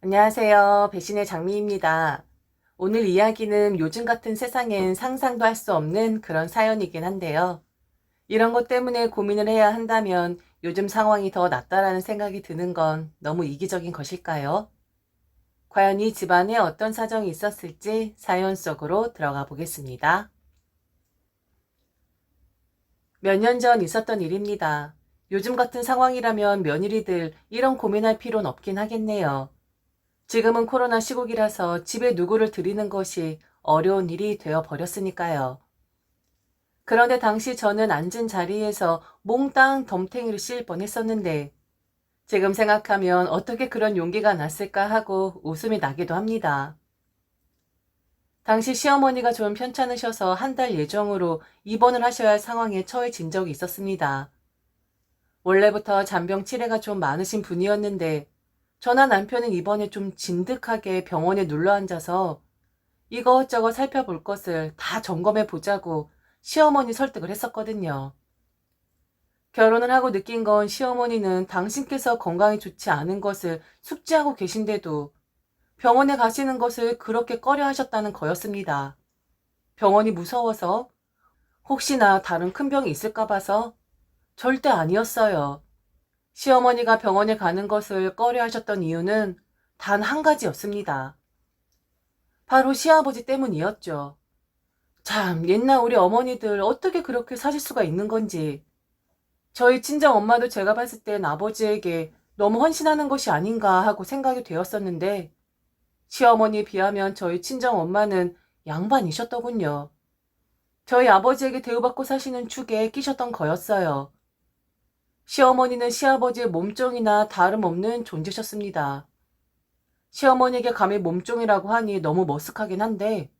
안녕하세요. 배신의 장미입니다. 오늘 이야기는 요즘 같은 세상엔 상상도 할 수 없는 그런 사연이긴 한데요. 이런 것 때문에 고민을 해야 한다면 요즘 상황이 더 낫다라는 생각이 드는 건 너무 이기적인 것일까요? 과연 이 집안에 어떤 사정이 있었을지 사연 속으로 들어가 보겠습니다. 몇 년 전 있었던 일입니다. 요즘 같은 상황이라면 며느리들 이런 고민할 필요는 없긴 하겠네요. 지금은 코로나 시국이라서 집에 누구를 들이는 것이 어려운 일이 되어 버렸으니까요. 그런데 당시 저는 앉은 자리에서 몽땅 덤탱이를 씌일 뻔했었는데 지금 생각하면 어떻게 그런 용기가 났을까 하고 웃음이 나기도 합니다. 당시 시어머니가 좀 편찮으셔서 한 달 예정으로 입원을 하셔야 할 상황에 처해진 적이 있었습니다. 원래부터 잔병 치레가 좀 많으신 분이었는데 저나 남편은 이번에 좀 진득하게 병원에 눌러 앉아서 이것저것 살펴볼 것을 다 점검해 보자고 시어머니 설득을 했었거든요. 결혼을 하고 느낀 건 시어머니는 당신께서 건강이 좋지 않은 것을 숙지하고 계신데도 병원에 가시는 것을 그렇게 꺼려 하셨다는 거였습니다. 병원이 무서워서 혹시나 다른 큰 병이 있을까 봐서 절대 아니었어요. 시어머니가 병원에 가는 것을 꺼려 하셨던 이유는 단 한 가지였습니다. 바로 시아버지 때문이었죠. 참, 옛날 우리 어머니들 어떻게 그렇게 사실 수가 있는 건지. 저희 친정 엄마도 제가 봤을 땐 아버지에게 너무 헌신하는 것이 아닌가 하고 생각이 되었었는데, 시어머니에 비하면 저희 친정 엄마는 양반이셨더군요. 저희 아버지에게 대우받고 사시는 축에 끼셨던 거였어요. 시어머니는 시아버지의 몸종이나 다름없는 존재셨습니다. 시어머니에게 감히 몸종이라고 하니 너무 머쓱하긴 한데,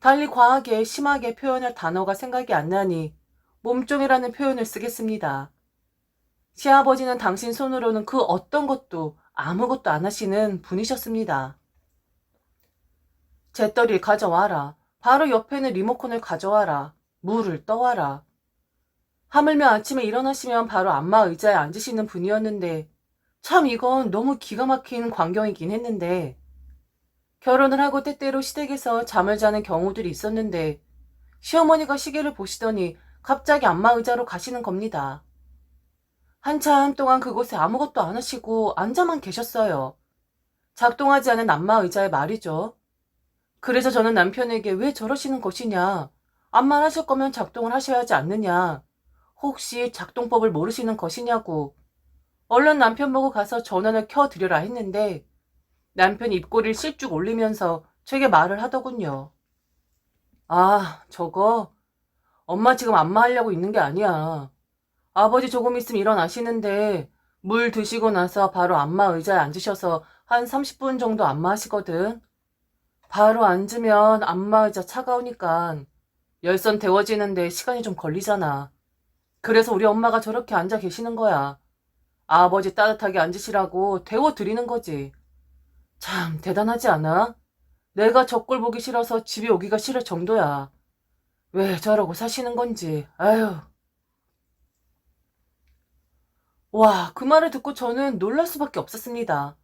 달리 과하게 심하게 표현할 단어가 생각이 안 나니 몸종이라는 표현을 쓰겠습니다. 시아버지는 당신 손으로는 그 어떤 것도 아무것도 안 하시는 분이셨습니다. 재떨이를 가져와라. 바로 옆에는 리모컨을 가져와라. 물을 떠와라. 하물며 아침에 일어나시면 바로 안마 의자에 앉으시는 분이었는데 참 이건 너무 기가 막힌 광경이긴 했는데 결혼을 하고 때때로 시댁에서 잠을 자는 경우들이 있었는데 시어머니가 시계를 보시더니 갑자기 안마 의자로 가시는 겁니다. 한참 동안 그곳에 아무것도 안 하시고 앉아만 계셨어요. 작동하지 않은 안마 의자에 말이죠. 그래서 저는 남편에게 왜 저러시는 것이냐. 안마 하실 거면 작동을 하셔야 하지 않느냐. 혹시 작동법을 모르시는 것이냐고. 얼른 남편 보고 가서 전원을 켜드려라 했는데 남편이 입꼬리를 실쭉 올리면서 제게 말을 하더군요. 아, 저거 엄마 지금 안마하려고 있는 게 아니야. 아버지 조금 있으면 일어나시는데 물 드시고 나서 바로 안마 의자에 앉으셔서 한 30분 정도 안마하시거든. 바로 앉으면 안마 의자 차가우니까 열선 데워지는데 시간이 좀 걸리잖아. 그래서 우리 엄마가 저렇게 앉아 계시는 거야. 아버지 따뜻하게 앉으시라고 데워드리는 거지. 참 대단하지 않아? 내가 저꼴 보기 싫어서 집에 오기가 싫을 정도야. 왜 저러고 사시는 건지, 아유. 와, 그 말을 듣고 저는 놀랄 수밖에 없었습니다.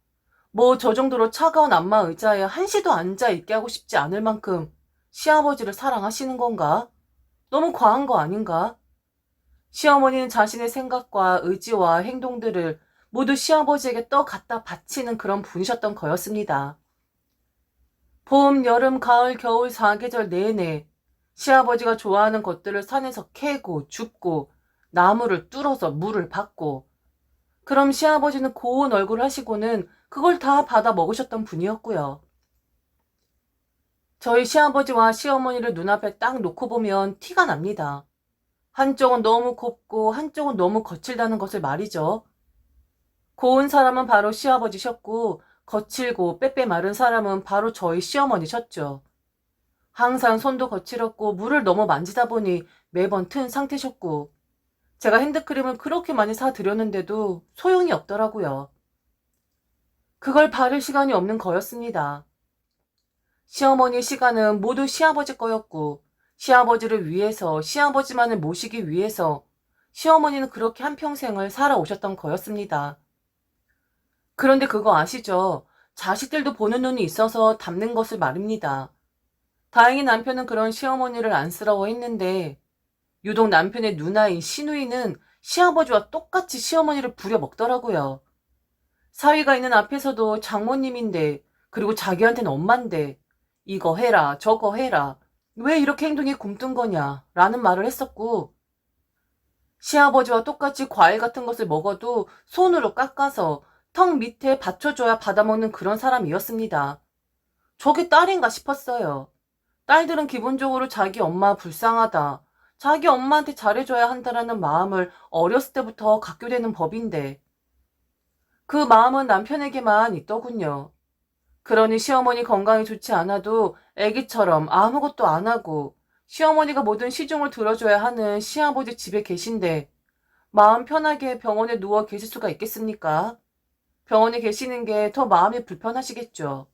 뭐 저 정도로 차가운 안마 의자에 한시도 앉아 있게 하고 싶지 않을 만큼 시아버지를 사랑하시는 건가? 너무 과한 거 아닌가? 시어머니는 자신의 생각과 의지와 행동들을 모두 시아버지에게 떠 갖다 바치는 그런 분이셨던 거였습니다. 봄, 여름, 가을, 겨울, 사계절 내내 시아버지가 좋아하는 것들을 산에서 캐고 줍고 나무를 뚫어서 물을 받고 그럼 시아버지는 고운 얼굴 하시고는 그걸 다 받아 먹으셨던 분이었고요. 저희 시아버지와 시어머니를 눈앞에 딱 놓고 보면 티가 납니다. 한쪽은 너무 곱고 한쪽은 너무 거칠다는 것을 말이죠. 고운 사람은 바로 시아버지셨고 거칠고 빼빼 마른 사람은 바로 저희 시어머니셨죠. 항상 손도 거칠었고 물을 너무 만지다 보니 매번 튼 상태셨고 제가 핸드크림을 그렇게 많이 사드렸는데도 소용이 없더라고요. 그걸 바를 시간이 없는 거였습니다. 시어머니 시간은 모두 시아버지 거였고 시아버지를 위해서 시아버지만을 모시기 위해서 시어머니는 그렇게 한평생을 살아오셨던 거였습니다. 그런데 그거 아시죠? 자식들도 보는 눈이 있어서 담는 것을 말입니다. 다행히 남편은 그런 시어머니를 안쓰러워했는데 유독 남편의 누나인 시누이는 시아버지와 똑같이 시어머니를 부려먹더라고요. 사위가 있는 앞에서도 장모님인데 그리고 자기한테는 엄만데 이거 해라 저거 해라 왜 이렇게 행동이 굼뜬 거냐 라는 말을 했었고 시아버지와 똑같이 과일 같은 것을 먹어도 손으로 깎아서 턱 밑에 받쳐줘야 받아먹는 그런 사람이었습니다. 저게 딸인가 싶었어요. 딸들은 기본적으로 자기 엄마 불쌍하다. 자기 엄마한테 잘해줘야 한다라는 마음을 어렸을 때부터 갖게 되는 법인데 그 마음은 남편에게만 있더군요. 그러니 시어머니 건강이 좋지 않아도 애기처럼 아무것도 안 하고 시어머니가 모든 시중을 들어줘야 하는 시아버지 집에 계신데 마음 편하게 병원에 누워 계실 수가 있겠습니까? 병원에 계시는 게 더 마음이 불편하시겠죠.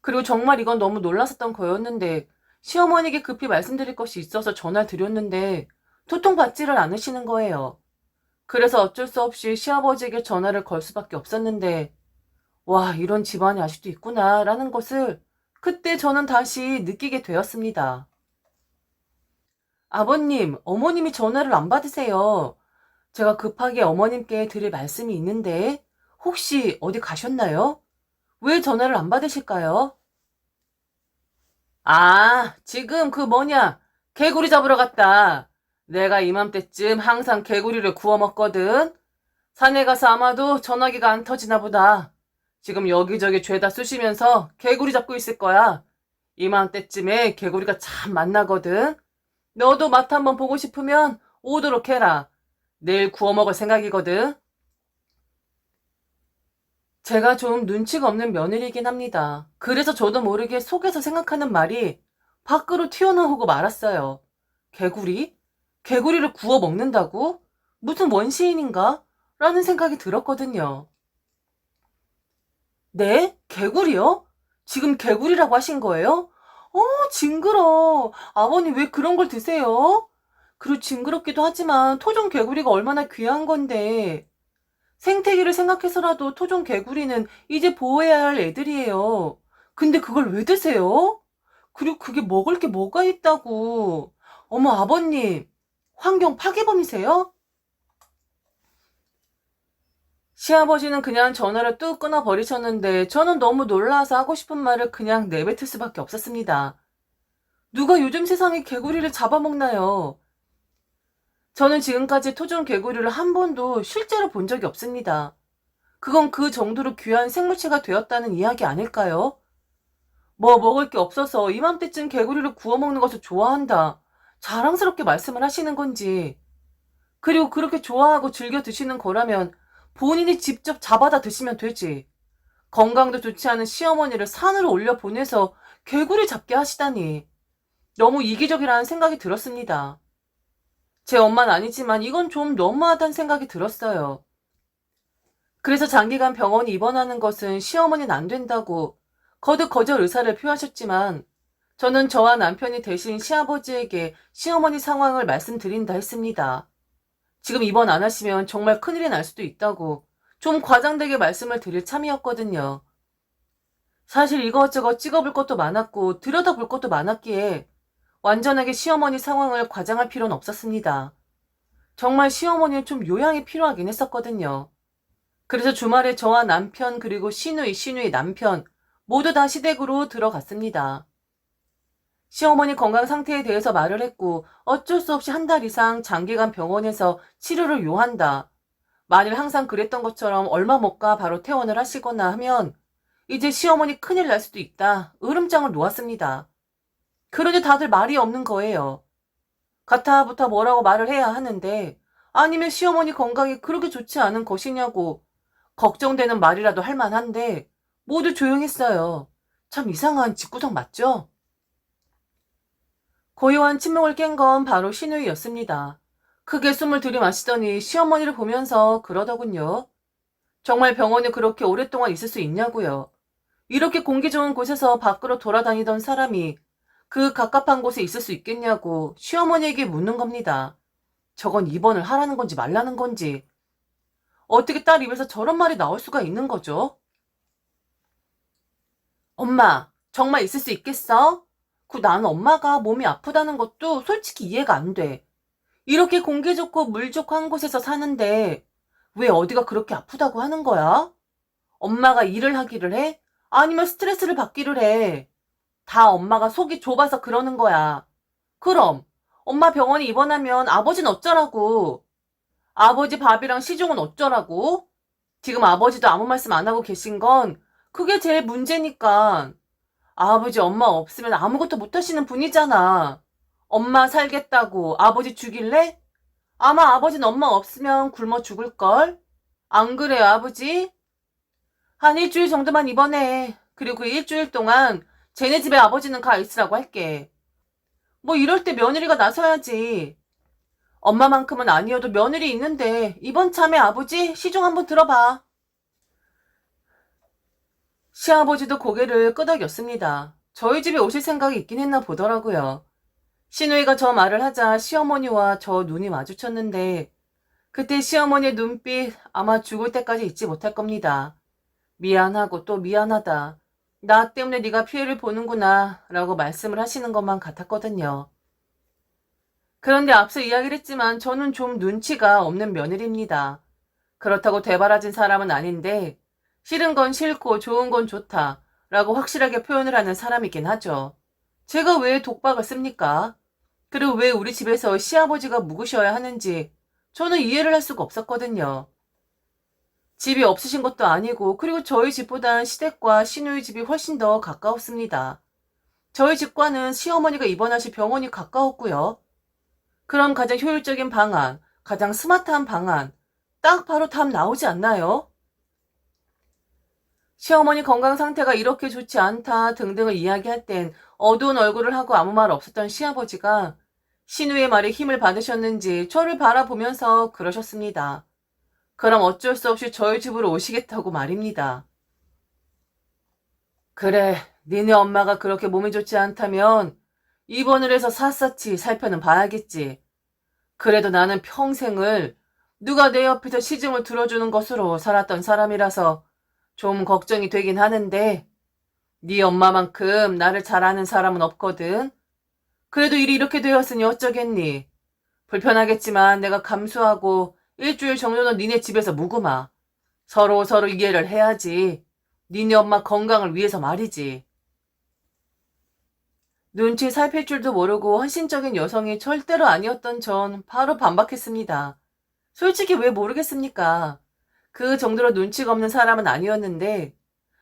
그리고 정말 이건 너무 놀랐었던 거였는데 시어머니에게 급히 말씀드릴 것이 있어서 전화를 드렸는데 도통 받지를 않으시는 거예요. 그래서 어쩔 수 없이 시아버지에게 전화를 걸 수밖에 없었는데 와 이런 집안이 아직도 있구나 라는 것을 그때 저는 다시 느끼게 되었습니다. 아버님, 어머님이 전화를 안 받으세요. 제가 급하게 어머님께 드릴 말씀이 있는데 혹시 어디 가셨나요? 왜 전화를 안 받으실까요? 아, 지금 그 뭐냐, 개구리 잡으러 갔다. 내가 이맘때쯤 항상 개구리를 구워 먹거든. 산에 가서 아마도 전화기가 안 터지나 보다. 지금 여기저기 죄다 쑤시면서 개구리 잡고 있을 거야. 이맘때쯤에 개구리가 참 만나거든. 너도 맛 한번 보고 싶으면 오도록 해라. 내일 구워 먹을 생각이거든. 제가 좀 눈치가 없는 며느리이긴 합니다. 그래서 저도 모르게 속에서 생각하는 말이 밖으로 튀어나오고 말았어요. 개구리? 개구리를 구워 먹는다고? 무슨 원시인인가? 라는 생각이 들었거든요. 네? 개구리요? 지금 개구리라고 하신 거예요? 어, 징그러. 아버님 왜 그런 걸 드세요? 그리고 징그럽기도 하지만 토종 개구리가 얼마나 귀한 건데. 생태계를 생각해서라도 토종 개구리는 이제 보호해야 할 애들이에요. 근데 그걸 왜 드세요? 그리고 그게 먹을 게 뭐가 있다고. 어머, 아버님. 환경 파괴범이세요? 시아버지는 그냥 전화를 뚝 끊어 버리셨는데 저는 너무 놀라서 하고 싶은 말을 그냥 내뱉을 수밖에 없었습니다. 누가 요즘 세상에 개구리를 잡아먹나요? 저는 지금까지 토종 개구리를 한 번도 실제로 본 적이 없습니다. 그건 그 정도로 귀한 생물체가 되었다는 이야기 아닐까요? 뭐 먹을 게 없어서 이맘때쯤 개구리를 구워 먹는 것을 좋아한다. 자랑스럽게 말씀을 하시는 건지. 그리고 그렇게 좋아하고 즐겨 드시는 거라면 본인이 직접 잡아다 드시면 되지. 건강도 좋지 않은 시어머니를 산으로 올려 보내서 개구리 잡게 하시다니. 너무 이기적이라는 생각이 들었습니다. 제 엄마는 아니지만 이건 좀 너무하다는 생각이 들었어요. 그래서 장기간 병원에 입원하는 것은 시어머니는 안 된다고 거듭 거절 의사를 표하셨지만 저는 저와 남편이 대신 시아버지에게 시어머니 상황을 말씀드린다 했습니다. 지금 입원 안 하시면 정말 큰일이 날 수도 있다고 좀 과장되게 말씀을 드릴 참이었거든요. 사실 이것저것 찍어볼 것도 많았고 들여다볼 것도 많았기에 완전하게 시어머니 상황을 과장할 필요는 없었습니다. 정말 시어머니는 좀 요양이 필요하긴 했었거든요. 그래서 주말에 저와 남편 그리고 시누이, 시누이 남편 모두 다 시댁으로 들어갔습니다. 시어머니 건강 상태에 대해서 말을 했고 어쩔 수 없이 한 달 이상 장기간 병원에서 치료를 요한다. 만일 항상 그랬던 것처럼 얼마 못 가 바로 퇴원을 하시거나 하면 이제 시어머니 큰일 날 수도 있다. 으름장을 놓았습니다. 그러니 다들 말이 없는 거예요. 가타부터 뭐라고 말을 해야 하는데 아니면 시어머니 건강이 그렇게 좋지 않은 것이냐고 걱정되는 말이라도 할 만한데 모두 조용했어요. 참 이상한 집구석 맞죠? 고요한 침묵을 깬 건 바로 신우이였습니다. 크게 숨을 들이마시더니 시어머니를 보면서 그러더군요. 정말 병원에 그렇게 오랫동안 있을 수 있냐고요. 이렇게 공기 좋은 곳에서 밖으로 돌아다니던 사람이 그 갑갑한 곳에 있을 수 있겠냐고 시어머니에게 묻는 겁니다. 저건 입원을 하라는 건지 말라는 건지. 어떻게 딸 입에서 저런 말이 나올 수가 있는 거죠? 엄마, 정말 있을 수 있겠어? 그 나는 엄마가 몸이 아프다는 것도 솔직히 이해가 안 돼. 이렇게 공기 좋고 물 좋고 한 곳에서 사는데 왜 어디가 그렇게 아프다고 하는 거야? 엄마가 일을 하기를 해? 아니면 스트레스를 받기를 해? 다 엄마가 속이 좁아서 그러는 거야. 그럼 엄마 병원에 입원하면 아버지는 어쩌라고? 아버지 밥이랑 시중은 어쩌라고? 지금 아버지도 아무 말씀 안 하고 계신 건 그게 제일 문제니까. 아버지 엄마 없으면 아무것도 못 하시는 분이잖아. 엄마 살겠다고 아버지 죽일래? 아마 아버지는 엄마 없으면 굶어 죽을걸? 안 그래요, 아버지? 한 일주일 정도만 입원해. 그리고 그 일주일 동안 쟤네 집에 아버지는 가 있으라고 할게. 뭐 이럴 때 며느리가 나서야지. 엄마만큼은 아니어도 며느리 있는데 이번 참에 아버지 시중 한번 들어봐. 시아버지도 고개를 끄덕였습니다. 저희 집에 오실 생각이 있긴 했나 보더라고요. 신우이가 저 말을 하자 시어머니와 저 눈이 마주쳤는데 그때 시어머니의 눈빛 아마 죽을 때까지 잊지 못할 겁니다. 미안하고 또 미안하다. 나 때문에 네가 피해를 보는구나 라고 말씀을 하시는 것만 같았거든요. 그런데 앞서 이야기를 했지만 저는 좀 눈치가 없는 며느리입니다. 그렇다고 대바라진 사람은 아닌데 싫은 건 싫고 좋은 건 좋다 라고 확실하게 표현을 하는 사람이긴 하죠. 제가 왜 독박을 씁니까? 그리고 왜 우리 집에서 시아버지가 묵으셔야 하는지 저는 이해를 할 수가 없었거든요. 집이 없으신 것도 아니고 그리고 저희 집보단 시댁과 시누이 집이 훨씬 더 가까웠습니다. 저희 집과는 시어머니가 입원하실 병원이 가까웠고요. 그럼 가장 효율적인 방안, 가장 스마트한 방안, 딱 바로 답 나오지 않나요? 시어머니 건강 상태가 이렇게 좋지 않다 등등을 이야기할 땐 어두운 얼굴을 하고 아무 말 없었던 시아버지가 신우의 말에 힘을 받으셨는지 저를 바라보면서 그러셨습니다. 그럼 어쩔 수 없이 저희 집으로 오시겠다고 말입니다. 그래, 니네 엄마가 그렇게 몸이 좋지 않다면 입원을 해서 샅샅이 살펴는 봐야겠지. 그래도 나는 평생을 누가 내 옆에서 시중을 들어주는 것으로 살았던 사람이라서 좀 걱정이 되긴 하는데 네 엄마만큼 나를 잘 아는 사람은 없거든. 그래도 일이 이렇게 되었으니 어쩌겠니. 불편하겠지만 내가 감수하고 일주일 정도는 니네 집에서 묵으마. 서로 서로 이해를 해야지. 니네 엄마 건강을 위해서 말이지. 눈치 살필 줄도 모르고 헌신적인 여성이 절대로 아니었던 전 바로 반박했습니다. 솔직히 왜 모르겠습니까? 그 정도로 눈치가 없는 사람은 아니었는데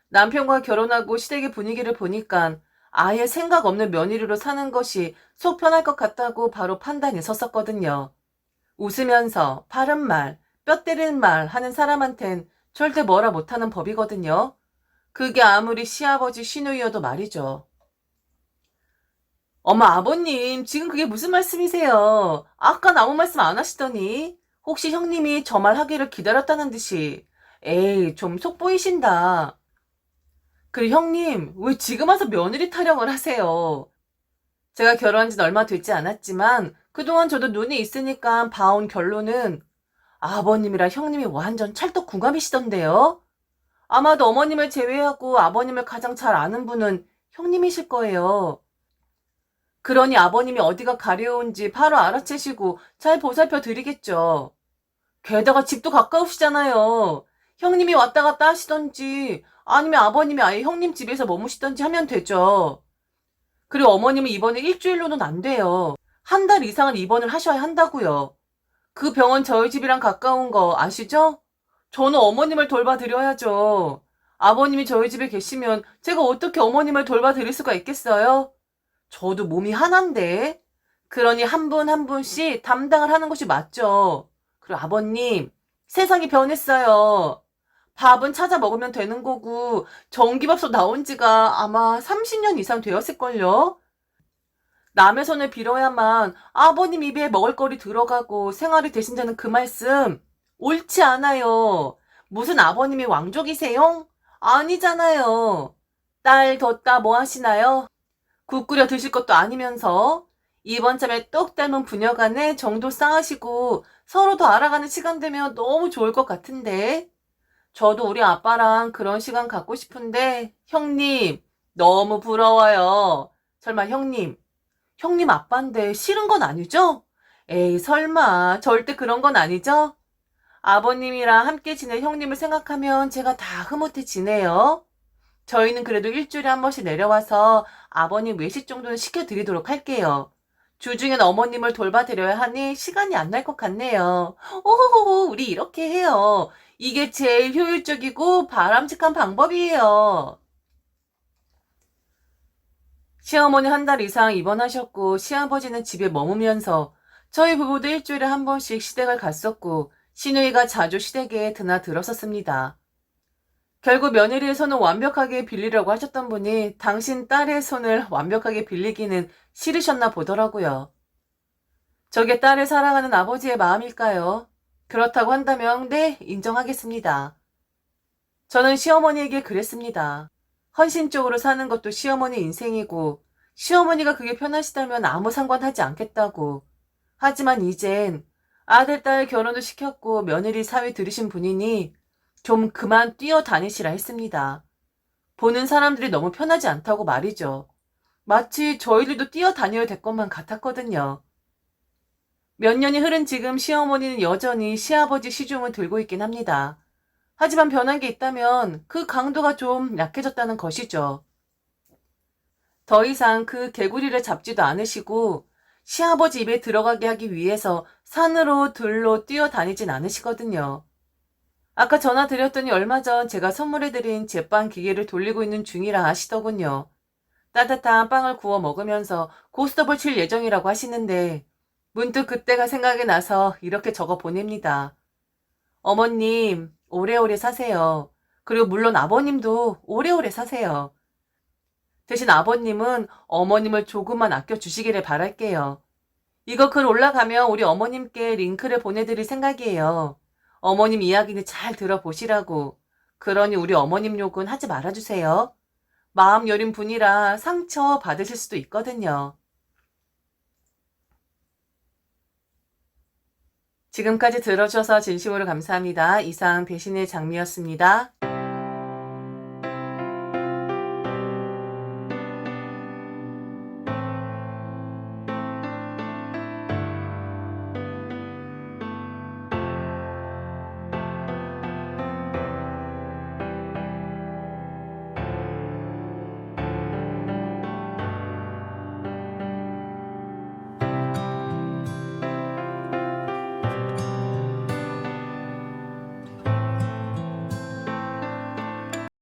남편과 결혼하고 시댁의 분위기를 보니까 아예 생각 없는 며느리로 사는 것이 속 편할 것 같다고 바로 판단이 섰었거든요. 웃으면서 바른 말, 뼈 때리는 말 하는 사람한텐 절대 뭐라 못하는 법이거든요. 그게 아무리 시아버지 시누이여도 말이죠. 엄마 아버님 지금 그게 무슨 말씀이세요? 아까 아무 말씀 안 하시더니 혹시 형님이 저 말 하기를 기다렸다는 듯이 에이 좀 속 보이신다. 그리고 형님 왜 지금 와서 며느리 타령을 하세요? 제가 결혼한 지는 얼마 되지 않았지만 그동안 저도 눈이 있으니까 봐온 결론은 아버님이랑 형님이 완전 찰떡 궁합이시던데요? 아마도 어머님을 제외하고 아버님을 가장 잘 아는 분은 형님이실 거예요. 그러니 아버님이 어디가 가려운지 바로 알아채시고 잘 보살펴 드리겠죠. 게다가 집도 가까우시잖아요. 형님이 왔다 갔다 하시던지 아니면 아버님이 아예 형님 집에서 머무시던지 하면 되죠. 그리고 어머님은 입원을 일주일로는 안 돼요. 한 달 이상은 입원을 하셔야 한다고요. 그 병원 저희 집이랑 가까운 거 아시죠? 저는 어머님을 돌봐드려야죠. 아버님이 저희 집에 계시면 제가 어떻게 어머님을 돌봐드릴 수가 있겠어요? 저도 몸이 하나인데. 그러니 한 분 한 분씩 담당을 하는 것이 맞죠. 그리고 아버님, 세상이 변했어요. 밥은 찾아 먹으면 되는 거고, 전기밥솥 나온 지가 아마 30년 이상 되었을걸요? 남의 손을 빌어야만 아버님 입에 먹을거리 들어가고 생활이 되신다는 그 말씀, 옳지 않아요. 무슨 아버님이 왕족이세요? 아니잖아요. 딸 뒀다 뭐 하시나요? 국 끓여 드실 것도 아니면서 이번 참에 똑 닮은 부녀 간에 정도 쌓으시고 서로 더 알아가는 시간 되면 너무 좋을 것 같은데. 저도 우리 아빠랑 그런 시간 갖고 싶은데 형님 너무 부러워요. 설마 형님, 형님 아빠인데 싫은 건 아니죠? 에이, 설마, 절대 그런 건 아니죠? 아버님이랑 함께 지낼 형님을 생각하면 제가 다 흐뭇해지네요. 저희는 그래도 일주일에 한 번씩 내려와서 아버님 외식 정도는 시켜드리도록 할게요. 주중엔 어머님을 돌봐드려야 하니 시간이 안 날 것 같네요. 오호호호, 우리 이렇게 해요. 이게 제일 효율적이고 바람직한 방법이에요. 시어머니 한 달 이상 입원하셨고 시아버지는 집에 머무면서 저희 부부도 일주일에 한 번씩 시댁을 갔었고 시누이가 자주 시댁에 드나들었었습니다. 결국 며느리의 손을 완벽하게 빌리려고 하셨던 분이 당신 딸의 손을 완벽하게 빌리기는 싫으셨나 보더라고요. 저게 딸을 사랑하는 아버지의 마음일까요? 그렇다고 한다면 네, 인정하겠습니다. 저는 시어머니에게 그랬습니다. 헌신적으로 사는 것도 시어머니 인생이고 시어머니가 그게 편하시다면 아무 상관하지 않겠다고. 하지만 이젠 아들, 딸 결혼도 시켰고 며느리 사위 들으신 분이니 좀 그만 뛰어다니시라 했습니다. 보는 사람들이 너무 편하지 않다고 말이죠. 마치 저희들도 뛰어다녀야 될 것만 같았거든요. 몇 년이 흐른 지금 시어머니는 여전히 시아버지 시중을 들고 있긴 합니다. 하지만 변한 게 있다면 그 강도가 좀 약해졌다는 것이죠. 더 이상 그 개구리를 잡지도 않으시고 시아버지 입에 들어가게 하기 위해서 산으로 들로 뛰어다니진 않으시거든요. 아까 전화 드렸더니 얼마 전 제가 선물해드린 제빵 기계를 돌리고 있는 중이라 하시더군요. 따뜻한 빵을 구워 먹으면서 고스톱을 칠 예정이라고 하시는데 문득 그때가 생각이 나서 이렇게 적어 보냅니다. 어머님, 오래오래 사세요. 그리고 물론 아버님도 오래오래 사세요. 대신 아버님은 어머님을 조금만 아껴주시기를 바랄게요. 이거 글 올라가면 우리 어머님께 링크를 보내드릴 생각이에요. 어머님 이야기는 잘 들어보시라고. 그러니 우리 어머님 욕은 하지 말아주세요. 마음 여린 분이라 상처 받으실 수도 있거든요. 지금까지 들어주셔서 진심으로 감사합니다. 이상 배신의 장미였습니다.